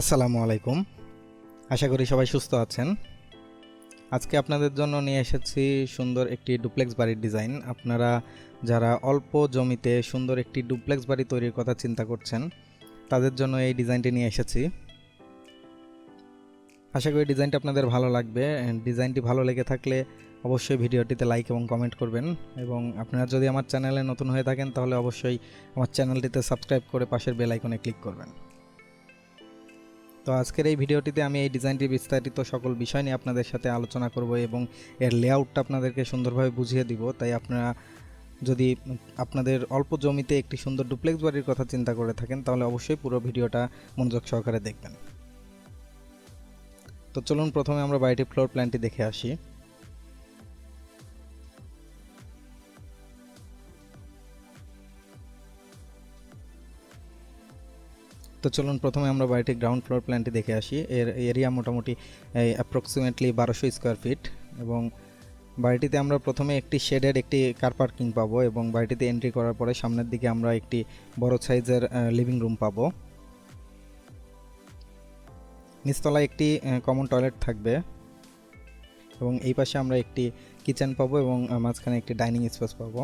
আসসালামু আলাইকুম। আশা করি সবাই সুস্থ আছেন। আজকে আপনাদের জন্য নিয়ে এসেছি সুন্দর একটি ডুপ্লেক্স বাড়ির ডিজাইন। আপনারা যারা অল্প জমিতে সুন্দর একটি ডুপ্লেক্স বাড়ি তৈরির কথা চিন্তা করছেন, তাদের জন্য এই ডিজাইনটি নিয়ে এসেছি। আশা করি ডিজাইনটি আপনাদের ভালো লাগবে। ডিজাইনটি ভালো লেগে থাকলে অবশ্যই ভিডিওটিতে লাইক এবং কমেন্ট করবেন। এবং আপনারা যদি আমার চ্যানেলে নতুন হয়ে থাকেন, তাহলে অবশ্যই আমার চ্যানেলটিতে সাবস্ক্রাইব করে পাশের বেল আইকনে ক্লিক করবেন। তো আজকের এই ভিডিওটিতে আমি এই ডিজাইনটি বিস্তারিত সকল বিষয় নিয়ে আপনাদের সাথে আলোচনা করব এবং এর লেআউটটা আপনাদেরকে সুন্দরভাবে বুঝিয়ে দিব। তাই আপনারা যদি আপনাদের অল্প জমিতে একটি সুন্দর ডুপ্লেক্স বাড়ির কথা চিন্তা করে থাকেন, তাহলে অবশ্যই পুরো ভিডিওটা মনোযোগ সহকারে দেখবেন। তো চলুন প্রথমে আমরা বাড়িটির ফ্লোর প্ল্যানটি দেখে আসি। তো চলুন প্রথমে আমরা বাড়িটির গ্রাউন্ড ফ্লোর প্ল্যানটি দেখে আসি। এর এরিয়া মোটামুটি অ্যাপ্রক্সিমেটলি বারোশো স্কোয়ার ফিট এবং বাড়িটিতে আমরা প্রথমে একটি শেডের একটি কার পার্কিং পাবো এবং বাড়িটিতে এন্ট্রি করার পরে সামনের দিকে আমরা একটি বড় সাইজের লিভিং রুম পাবো। নিচতলায় একটি কমন টয়লেট থাকবে এবং এই পাশে আমরা একটি কিচেন পাবো এবং মাঝখানে একটি ডাইনিং স্পেস পাবো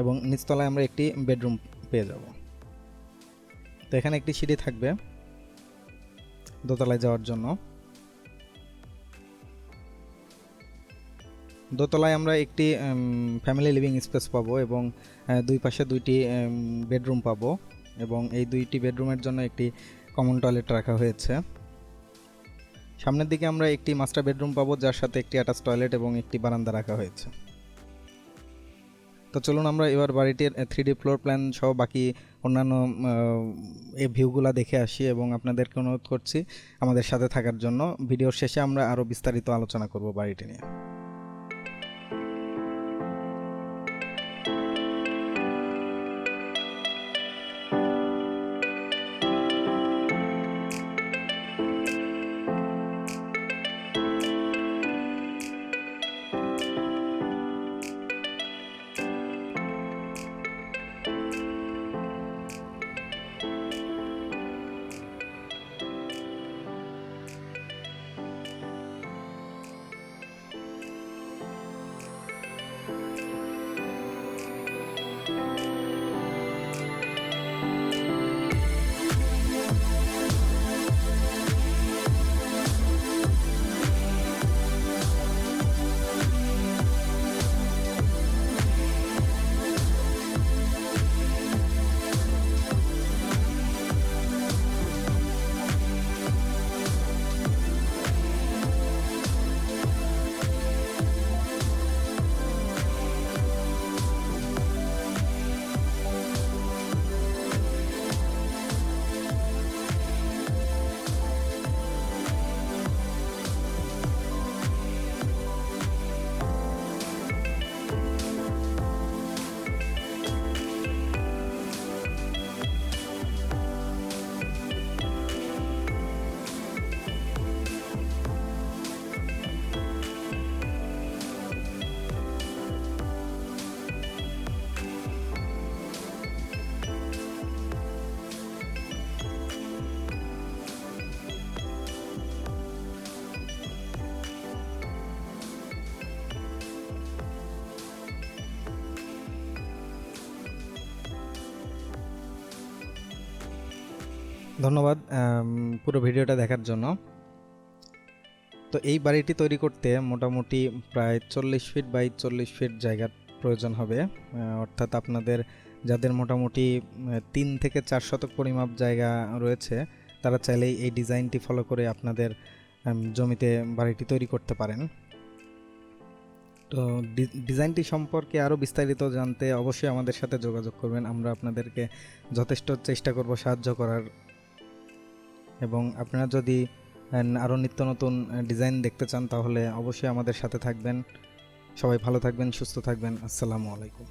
এবং নিচতলায় আমরা একটি বেডরুম পেয়ে যাব। তো এখানে একটি সিঁড়ি থাকবে দোতলায় যাওয়ার জন্য। দোতলায় আমরা একটি ফ্যামিলি লিভিং স্পেস পাবো এবং দুই পাশে দুইটি বেডরুম পাবো এবং এই দুইটি বেডরুমের জন্য একটি কমন টয়লেট রাখা হয়েছে। সামনের দিকে আমরা একটি মাস্টার বেডরুম পাবো, যার সাথে একটি অ্যাটাচ টয়লেট এবং একটি বারান্দা রাখা হয়েছে। তো চলুন আমরা এবার বাড়িটির থ্রি ডি ফ্লোর প্ল্যান সহ বাকি অন্যান্য এই ভিউগুলো দেখে আসি এবং আপনাদেরকে অনুরোধ করছি আমাদের সাথে থাকার জন্য। ভিডিওর শেষে আমরা আরও বিস্তারিত আলোচনা করব বাড়িটি নিয়ে। ধন্যবাদ পুরো ভিডিওটা দেখার জন্য। তো এই বাড়িটি তৈরি করতে মোটামুটি প্রায় চল্লিশ ফিট বাই চল্লিশ ফিট জায়গার প্রয়োজন হবে। অর্থাৎ আপনাদের যাদের মোটামুটি তিন থেকে চার শতক পরিমাপ জায়গা রয়েছে, তারা চাইলেই এই ডিজাইনটি ফলো করে আপনাদের জমিতে বাড়িটি তৈরি করতে পারেন। তো ডিজাইনটি সম্পর্কে আরও বিস্তারিত জানতে অবশ্যই আমাদের সাথে যোগাযোগ করবেন। আমরা আপনাদেরকে যথেষ্ট চেষ্টা করব সাহায্য করার এবং আপনারা যদি আরও নিত্য নতুন ডিজাইন দেখতে চান তাহলে অবশ্যই আমাদের সাথে থাকবেন। সবাই ভালো থাকবেন, সুস্থ থাকবেন। আসসালামু আলাইকুম।